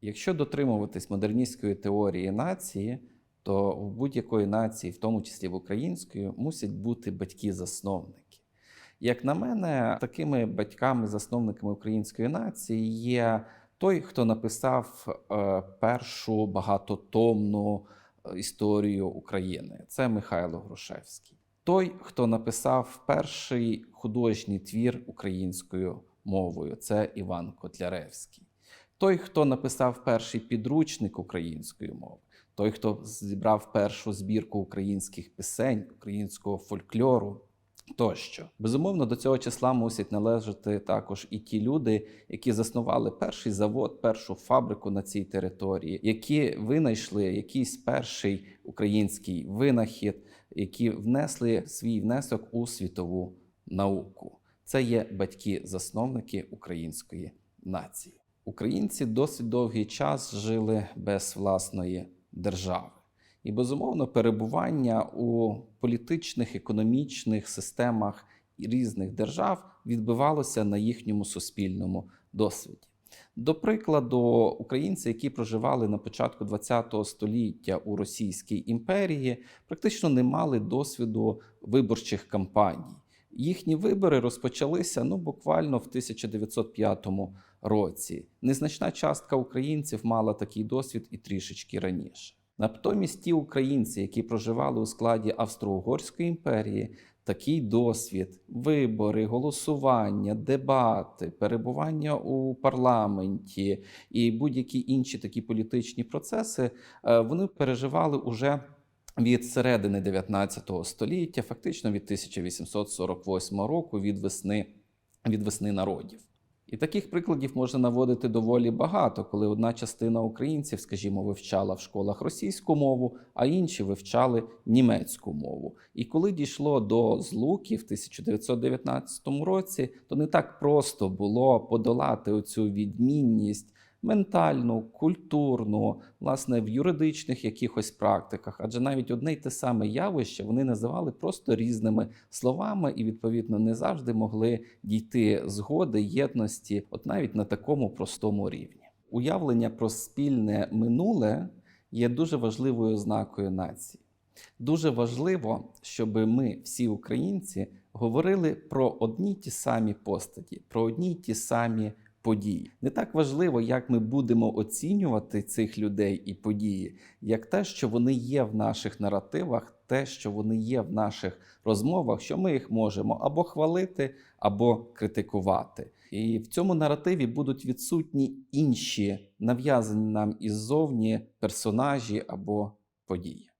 Якщо дотримуватись модерністської теорії нації, то в будь-якої нації, в тому числі в української, мусять бути батьки-засновники. Як на мене, такими батьками-засновниками української нації є той, хто написав е, першу багатотомну е, історію України. Це Михайло Грушевський. Той, хто написав перший художній твір українською мовою, це Іван Котляревський. Той, хто написав перший підручник української мови, той, хто зібрав першу збірку українських пісень, українського фольклору. Тощо, безумовно, до цього числа мусять належати також і ті люди, які заснували перший завод, першу фабрику на цій території, які винайшли якийсь перший український винахід, які внесли свій внесок у світову науку. Це є батьки-засновники української нації. Українці досить довгий час жили без власної держави. І, безумовно, перебування у політичних, економічних системах різних держав відбивалося на їхньому суспільному досвіді. До прикладу, українці, які проживали на початку ХХ століття у Російській імперії, практично не мали досвіду виборчих кампаній. Їхні вибори розпочалися ну буквально в 1905 році. Незначна частка українців мала такий досвід і трішечки раніше. Натомість ті українці, які проживали у складі Австро-Угорської імперії, такий досвід, вибори, голосування, дебати, перебування у парламенті і будь-які інші такі політичні процеси, е, вони переживали уже від середини 19 століття, фактично від 1848 року, від весни, від весни народів. І таких прикладів можна наводити доволі багато, коли одна частина українців, скажімо, вивчала в школах російську мову, а інші вивчали німецьку мову. І коли дійшло до злуки в 1919 році, то не так просто було подолати оцю відмінність ментальну, культурну, власне, в юридичних якихось практиках, адже навіть одне й те саме явище вони називали просто різними словами і, відповідно, не завжди могли дійти згоди, єдності, от навіть на такому простому рівні. Уявлення про спільне минуле є дуже важливою ознакою нації. Дуже важливо, щоб ми, всі українці, говорили про одні ті самі постаті, про одні й ті самі події. Не так важливо, як ми будемо оцінювати цих людей і події, як те, що вони є в наших наративах, те, що вони є в наших розмовах, що ми їх можемо або хвалити, або критикувати. І в цьому наративі будуть відсутні інші нав'язані нам іззовні персонажі або події.